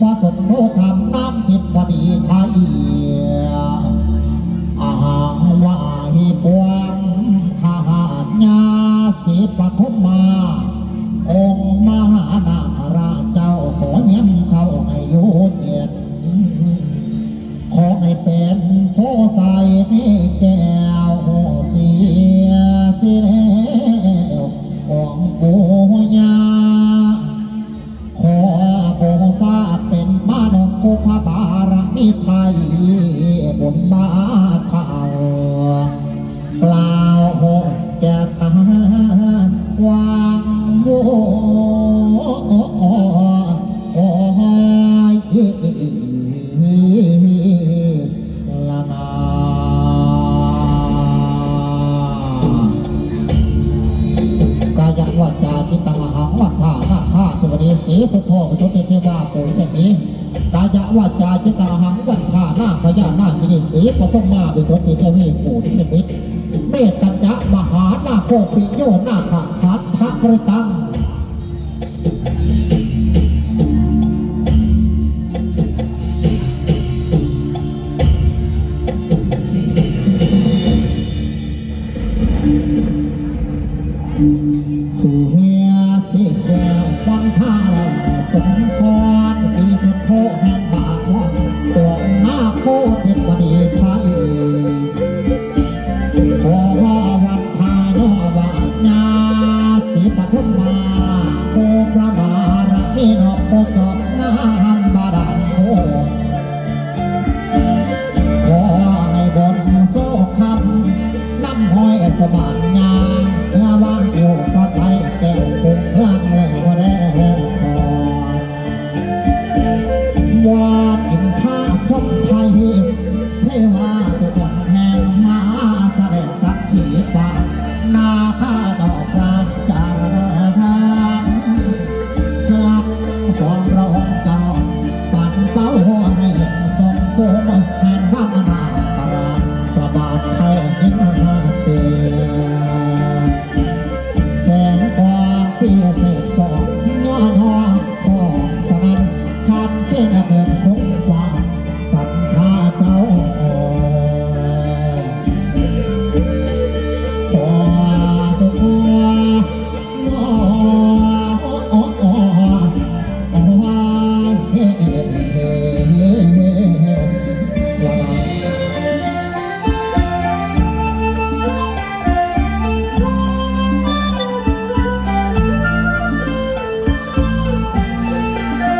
พระสงฆ์ธรรมน้ำทิพย์ดีไทยอาหารว่าหิบวังขาหาดญาสิปฐมมา องมหานาราชเจ้าขอเยี่ยมเขาให้โยเย็นขอให้เป็นโพใสพี่แก พระบารมีไทยบนบาเท่ากล่าวโหแก่ตาว่า สีสุโธชุติเทวาปูชนีกายะวาจาจิตตาหังวัฏฐาหน้าพญานาคินีสีปฐมมาบิชุติเทวีปูชนีเมตตัญจะมหาหน้าโคปิโยนาคาขันทะกริตัง โคแห่งบาทตัวหน้าโคเทพดีไทยขอวันทานอวาญาสีปทุมมาโคพระบารมีนอโคจบ